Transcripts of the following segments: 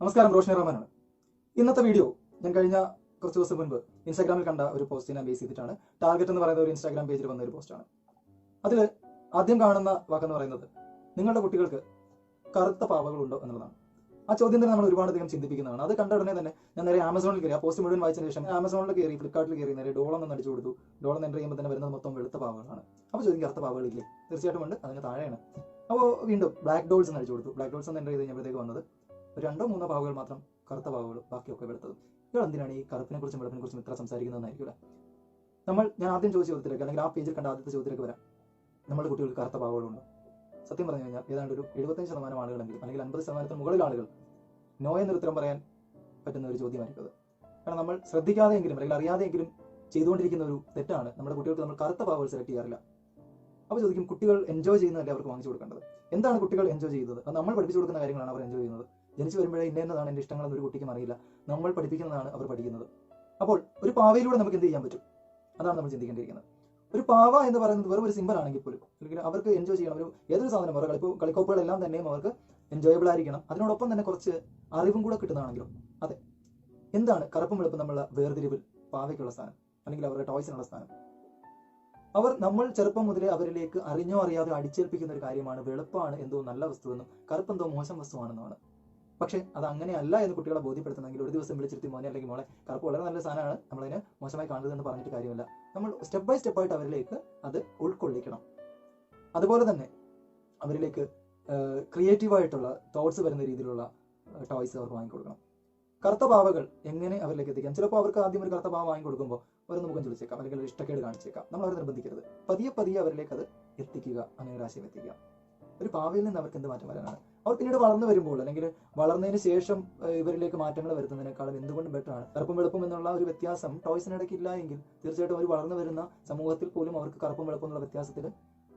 നമസ്കാരം റോഷ്നി റഹ്മാനാണ്. ഇന്നത്തെ വീഡിയോ ഞാൻ കഴിഞ്ഞ കുറച്ച് ദിവസം മുൻപ് ഇൻസ്റ്റാഗ്രാമിൽ കണ്ട ഒരു പോസ്റ്റിനെ ബേസ് ചെയ്തിട്ടാണ്. ടാർഗറ്റ് എന്ന് പറയുന്ന ഒരു ഇൻസ്റ്റാഗ്രാം പേജിൽ വന്ന ഒരു പോസ്റ്റാണ് അതിൽ ആദ്യം കാണുന്ന വാക്കെന്ന് പറയുന്നത് നിങ്ങളുടെ കുട്ടികൾക്ക് കറുത്ത പാവകളുണ്ടോ എന്നുള്ളതാണ്. ആ ചോദ്യം തന്നെ നമ്മൾ ഒരുപാട് അധികം ചിന്തിപ്പിക്കുന്നതാണ്. അത് കണ്ട ഉടനെ തന്നെ ഞാൻ നേരെ ആമസോണിൽ കയറി ആ പോസ്റ്റ് മുഴുവൻ വായിച്ചതിന് ശേഷം ആമസോണിൽ കയറി ഫ്ലിപ്കാർട്ടിൽ കയറി നേരെ ഡോളം എന്ന് അടിച്ചു കൊടുത്തു. ഡോളം എന്റർ ചെയ്യുമ്പോൾ തന്നെ വരുന്നത് മൊത്തം വെളുത്ത പാവകളാണ്. അപ്പോൾ ചോദിക്കും കറുത്ത പാവകളില്ലേ തീർച്ചയായിട്ടും ഉണ്ട് അതിന് താഴെയാണ്. അപ്പോൾ വീണ്ടും ബ്ലാക്ക് ഡോൾസ് എന്ന് അടിച്ചു കൊടുത്തു. ബ്ലാക്ക് ഡോൾസ് എന്ന് എന്റർ ചെയ്ത് കഴിഞ്ഞപ്പോഴത്തേക്ക് വന്നത് ഒരു രണ്ടോ മൂന്നോ ഭാവുകൾ മാത്രം കറുത്ത ഭാവുകൾ ബാക്കിയൊക്കെ വെളുത്തത് ഇയാൾ എന്തിനാണ് ഈ കറുപ്പിനെ കുറിച്ചും വെളുപ്പിനെ കുറിച്ചും ഇത്ര സംസാരിക്കുന്നതെന്നായിരിക്കും നമ്മൾ ഞാൻ ആദ്യം ചോദിച്ച ചോദ്യത്തിലേക്ക് അല്ലെങ്കിൽ ആ പേജിൽ കണ്ട ആദ്യത്തെ ചോദ്യത്തിലേക്ക് വരാം. നമ്മുടെ കുട്ടികൾക്ക് കറുത്ത പാവകളുണ്ടോ സത്യം പറഞ്ഞു കഴിഞ്ഞാൽ ഏതാണ്ട് ഒരു എഴുപത്തഞ്ച് ശതമാനം ആളുകളെങ്കിലും അല്ലെങ്കിൽ അൻപത് ശതമാനത്തിന് മുകളിൽ ആളുകൾ നോ എന്നൊരു ഉത്തരം പറയാൻ പറ്റുന്ന ഒരു ചോദ്യമായിരിക്കും അത്. കാരണം നമ്മൾ ശ്രദ്ധിക്കാതെയെങ്കിലും അല്ലെങ്കിൽ അറിയാതെയെങ്കിലും ചെയ്തുകൊണ്ടിരിക്കുന്ന ഒരു തെറ്റാണ് നമ്മുടെ കുട്ടികൾക്ക് നമ്മൾ കറുത്ത ഭാവുകൾ സെലക്ട് ചെയ്യാറില്ല. അപ്പോൾ ചോദിക്കും കുട്ടികൾ എൻജോയ് ചെയ്യുന്നതല്ലേ അവർക്ക് വാങ്ങിച്ചു കൊടുക്കേണ്ടത്? എന്താണ് കുട്ടികൾ എൻജോയ് ചെയ്യുന്നത്? അത് നമ്മൾ പഠിപ്പിച്ചു കൊടുക്കുന്ന കാര്യങ്ങളാണ് അവർ എൻജോയ് ചെയ്യുന്നത്. ജനിച്ചു വരുമ്പോഴേ ഇന്ന എന്നതാണ് എന്റെ ഇഷ്ടങ്ങളെന്ന് ഒരു കുട്ടിക്കും അറിയില്ല. നമ്മൾ പഠിപ്പിക്കുന്നതാണ് അവർ പഠിക്കുന്നത്. അപ്പോൾ ഒരു പാവയിലൂടെ നമുക്ക് എന്ത് ചെയ്യാൻ പറ്റും? അതാണ് നമ്മൾ ചിന്തിക്കേണ്ടിയിരിക്കുന്നത്. ഒരു പാവ എന്ന് പറയുന്നത് വെറും ഒരു സിമ്പിൾ ആണെങ്കിൽ പോലും അല്ലെങ്കിൽ അവർക്ക് എൻജോയ് ചെയ്യണം. ഒരു ഏതൊരു സാധനം അവരുടെ കളിപ്പോ കളിക്കോപ്പുകളെല്ലാം തന്നെയും അവർക്ക് എൻജോയബിൾ ആയിരിക്കണം. അതിനോടൊപ്പം തന്നെ കുറച്ച് അറിവും കൂടെ കിട്ടുന്നതാണെങ്കിലും അതെ. എന്താണ് കറുപ്പും വെളുപ്പും നമ്മളുടെ വേർതിരിവിൽ പാവയ്ക്കുള്ള സ്ഥാനം അല്ലെങ്കിൽ അവരുടെ ടോയ്സിനുള്ള സ്ഥാനം അവർ നമ്മൾ ചെറുപ്പം മുതലേ അവരിലേക്ക് അറിഞ്ഞോ അറിയാതെ അടിച്ചേൽപ്പിക്കുന്ന ഒരു കാര്യമാണ് വെളുപ്പാണ് എന്തോ നല്ല വസ്തുവെന്നും കറുപ്പെന്തോ മോശം വസ്തുവാണെന്നുമാണ്. പക്ഷേ അത് അങ്ങനെയല്ല എന്ന് കുട്ടികളെ ബോധ്യപ്പെടുത്തണമെങ്കിൽ ഒരു ദിവസം വിളിച്ചിരുത്തി മോനെ അല്ലെങ്കിൽ മോളെ കറുപ്പ് വളരെ നല്ല സാധനമാണ് നമ്മളതിനെ മോശമായി കാണരുത് എന്ന് പറഞ്ഞിട്ട് കാര്യമില്ല. നമ്മൾ സ്റ്റെപ്പ് ബൈ സ്റ്റെപ്പായിട്ട് അവരിലേക്ക് അത് ഉൾക്കൊള്ളിക്കണം. അതുപോലെ തന്നെ അവരിലേക്ക് ക്രിയേറ്റീവായിട്ടുള്ള തോട്ട്സ് വരുന്ന രീതിയിലുള്ള ടോയ്സ് അവർക്ക് വാങ്ങിക്കൊടുക്കണം കറുത്ത പാവകൾ എങ്ങനെ അവരിലേക്ക് എത്തിക്കാം? ചിലപ്പോൾ അവർക്ക് ആദ്യം ഒരു കറുത്ത പാവ വാങ്ങിക്കൊടുക്കുമ്പോൾ ഒരു മുഖം ചൊളിച്ചേക്കാം അല്ലെങ്കിൽ ഇഷ്ടക്കേട് കാണിച്ചേക്കാം. നമ്മൾ അവരെ നിർബന്ധിക്കരുത്. പതിയെ പതിയെ അവരിലേക്ക് അത് എത്തിക്കുക അങ്ങനെ ഒരു ആശയം എത്തിക്കുക. ഒരു പാവയിൽ നിന്ന് അവർക്ക് എന്ത് മാറ്റം വരാനാണ്? അവർ പിന്നീട് വളർന്നു വരുമ്പോൾ അല്ലെങ്കിൽ വളർന്നതിന് ശേഷം ഇവരിലേക്ക് മാറ്റങ്ങൾ വരുത്തുന്നതിനേക്കാളും എന്തുകൊണ്ടും ബെറ്റർ ആണ്. കറുപ്പും വെളുപ്പും എന്നുള്ള ഒരു വ്യത്യാസം ടോയ്സിനിടയ്ക്ക് ഇല്ല എങ്കിൽ തീർച്ചയായിട്ടും അവർ വളർന്നു വരുന്ന സമൂഹത്തിൽ പോലും അവർക്ക് കറുപ്പും വെളുപ്പും എന്നുള്ള വ്യത്യാസത്തിൽ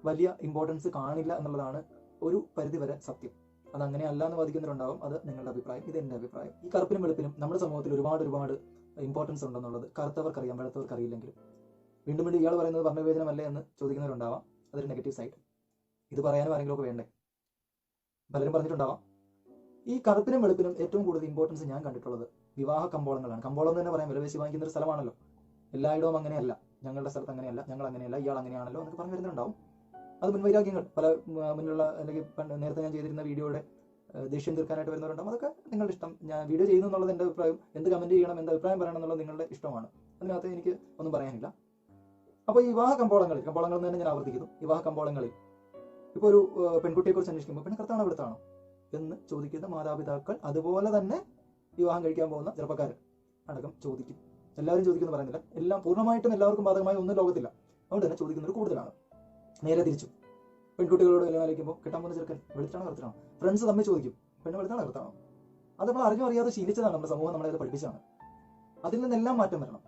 വലിയ ഇമ്പോർട്ടൻസ് കാണില്ല എന്നുള്ളതാണ് ഒരു പരിധിവരെ സത്യം. അത് അങ്ങനെ അല്ല എന്ന് വാദിക്കുന്നവരുണ്ടാവും. അത് നിങ്ങളുടെ അഭിപ്രായം ഇത് എന്റെ അഭിപ്രായം. ഈ കറുപ്പിനും വെളുപ്പിനും നമ്മുടെ സമൂഹത്തിൽ ഒരുപാട് ഒരുപാട് ഇമ്പോർട്ടൻസ് ഉണ്ടെന്നുള്ളത് കറുത്തവർക്കറിയാം വെളുത്തവർക്ക് അറിയില്ലെങ്കിലും വീണ്ടും വീണ്ടും ഇയാൾ പറയുന്നത് വർണവിവേചനമല്ലേ എന്ന് ചോദിക്കുന്നവരുണ്ടാവാം. അതൊരു നെഗറ്റീവ് സൈഡ് ഇത് പറയാനും ആരെങ്കിലും ഒക്കെ വേണ്ടേ? പലരും പറഞ്ഞിട്ടുണ്ടാവാം. ഈ കറുപ്പിനും വെളുപ്പിനും ഏറ്റവും കൂടുതൽ ഇമ്പോർട്ടൻസ് ഞാൻ കണ്ടിട്ടുള്ളത് വിവാഹ കമ്പോളങ്ങളാണ്. കമ്പോളം തന്നെ പറയാം വിലപേശി വാങ്ങിക്കുന്ന ഒരു സ്ഥലമാണല്ലോ. എല്ലായിടവും അങ്ങനെയല്ല. ഞങ്ങളുടെ സ്ഥലത്ത് അങ്ങനെയല്ല ഞങ്ങൾ അങ്ങനെയല്ല ഇയാൾ അങ്ങനെയാണല്ലോ എന്നൊക്കെ പറഞ്ഞു വരുന്നുണ്ടാവും. അത് മുൻവൈരാഗ്യങ്ങൾ പല മുന്നിലുള്ള അല്ലെങ്കിൽ നേരത്തെ ഞാൻ ചെയ്തിരുന്ന വീഡിയോയുടെ ദേഷ്യം തീർക്കാനായിട്ട് വരുന്നവരുണ്ടാവും. അതൊക്കെ നിങ്ങളുടെ ഇഷ്ടം. ഞാൻ വീഡിയോ ചെയ്യുന്നു എന്നുള്ളത് എന്റെ അഭിപ്രായം. എന്ത് കമന്റ് ചെയ്യണം എന്ത് അഭിപ്രായം പറയണം എന്നുള്ളത് നിങ്ങളുടെ ഇഷ്ടമാണ്. അതിനകത്ത് എനിക്ക് ഒന്നും പറയാനില്ല. അപ്പോൾ ഈ വിവാഹ കമ്പോളങ്ങളിൽ കമ്പോളങ്ങൾ എന്ന് തന്നെ ഞാൻ ആവർത്തിക്കുന്നു. വിവാഹ കമ്പോളങ്ങളിൽ ഇപ്പോൾ ഒരു പെൺകുട്ടിയെ പെൺകുട്ടിയെക്കുറിച്ച് അന്വേഷിക്കുമ്പോൾ പെണ്ണ് കറുത്താണോ വെളുത്താണോ എന്ന് ചോദിക്കുന്ന മാതാപിതാക്കൾ അതുപോലെ തന്നെ വിവാഹം കഴിക്കാൻ പോകുന്ന ചെറുപ്പക്കാർ അടക്കം ചോദിക്കും. എല്ലാവരും ചോദിക്കുന്നു പറയുന്നില്ല. എല്ലാം പൂർണമായിട്ടും എല്ലാവർക്കും ബാധകമായി ഒന്നും ലോകത്തില്ല. അതുകൊണ്ട് തന്നെ ചോദിക്കുന്നവർ കൂടുതലാണ്. നേരെ തിരിച്ചു. പെൺകുട്ടികളോട് കല്യാണം ആലോചിക്കുമ്പോൾ കിട്ടാൻ പോകുന്ന ചെറുക്കൻ വെളുത്താണോ കറുത്താണോ ഫ്രണ്ട്സ് തമ്മിൽ ചോദിക്കും. പെണ്ണ് വെളുത്താണോ കറുത്താണോ അത് നമ്മൾ അറിഞ്ഞോ അറിയാതെ ശീലിച്ചതാണ് നമ്മുടെ സമൂഹം നമ്മളെ അത് പഠിപ്പിച്ചതാണ്. അതിൽ നിന്നെല്ലാം മാറ്റം വരണം.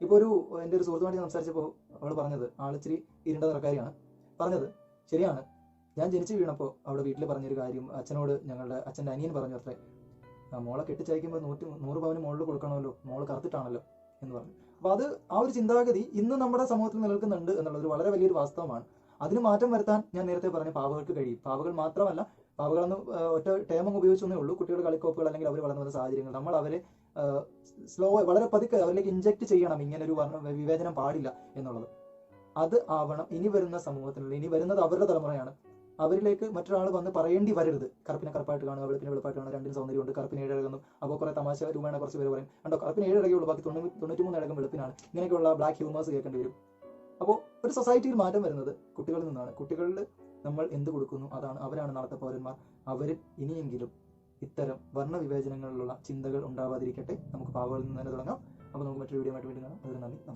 ഇപ്പോൾ ഒരു എന്റെ ഒരു സുഹൃത്തുമായിട്ട് സംസാരിച്ചപ്പോൾ അവൾ പറഞ്ഞത് ആളിച്ചിരി ഇരുണ്ട നിറക്കാരിയാണ് പറഞ്ഞത് ശരിയാണ്. ഞാൻ ജനിച്ചു വീണപ്പോൾ അവിടെ വീട്ടിൽ പറഞ്ഞൊരു കാര്യം അച്ഛനോട് ഞങ്ങളുടെ അച്ഛന്റെ അനിയൻ പറഞ്ഞു അത്രേ "ആ, മോളെ കെട്ടിച്ചയക്കുമ്പോൾ നൂറ്റി നൂറ് പവന് മുകളിൽ കൊടുക്കണമല്ലോ മോൾ കറുത്തിട്ടാണല്ലോ എന്ന് പറഞ്ഞു. അപ്പോൾ അത് ആ ഒരു ചിന്താഗതി ഇന്ന് നമ്മുടെ സമൂഹത്തിൽ നിലനിൽക്കുന്നുണ്ട് എന്നുള്ളത് വളരെ വലിയൊരു വാസ്തവമാണ്. അതിന് മാറ്റം വരുത്താൻ ഞാൻ നേരത്തെ പറഞ്ഞ പാവകൾക്ക് കഴിയും. പാവകൾ മാത്രമല്ല പാവകളെന്ന് ഒറ്റ ടേമം ഉപയോഗിച്ചൊന്നേ ഉള്ളൂ. കുട്ടികൾ കളിക്കോപ്പുകൾ അല്ലെങ്കിൽ അവർ വളർന്നു വന്ന സാഹചര്യങ്ങൾ നമ്മൾ അവരെ സ്ലോ വളരെ പതുക്കെ അവരിലേക്ക് ഇഞ്ചക്ട് ചെയ്യണം. ഇങ്ങനെ ഒരു വിവേചനം പാടില്ല എന്നുള്ളത്. അത് ആവണം. ഇനി വരുന്ന സമൂഹത്തിനുള്ള ഇനി വരുന്നത് അവരുടെ തലമുറയാണ്. അവരിലേക്ക് മറ്റൊരാൾ വന്ന് പറയേണ്ടി വരരുത്. കറുപ്പിനെ കറുപ്പായിട്ട് കാണുക വെളുപ്പിനെ വെളുപ്പായിട്ട് കാണുക സൗന്ദര്യം സൗന്ദര്യമുണ്ട് കറുപ്പിന് ഏഴഴകുന്നു അപ്പോൾ കുറെ തമാശ രൂപേണ കുറച്ച് പേര് പറയും. കണ്ടോ കറുപ്പിന് ഉള്ളൂ. ബാക്കി തൊണ്ണൂറ്റി മൂന്ന് ഇടകം വെളുപ്പിനാണ്. ഇങ്ങനെയൊക്കെയുള്ള ബ്ലാക്ക് ഹ്യൂമേഴ്സ് കേൾക്കേണ്ടി വരും. അപ്പോൾ ഒരു സൊസൈറ്റിയിൽ മാറ്റം വരുന്നത് കുട്ടികളിൽ നിന്നാണ്. കുട്ടികളിൽ നമ്മൾ എന്ത് കൊടുക്കുന്നു അതാണ് അവരാണ് നാളത്തെ പൗരന്മാർ. അവരിൽ ഇനിയെങ്കിലും ഇത്തരം വർണവിവേചനങ്ങളിലുള്ള ചിന്തകൾ ഉണ്ടാവാതിരിക്കട്ടെ. നമുക്ക് പാവകളിൽ നിന്ന് തന്നെ തുടങ്ങാം. അപ്പോൾ നമുക്ക് മറ്റൊരു വീഡിയോ ആയിട്ട് വീണ്ടും കാണാം. അതിന് നന്ദി. നമസ്കാരം.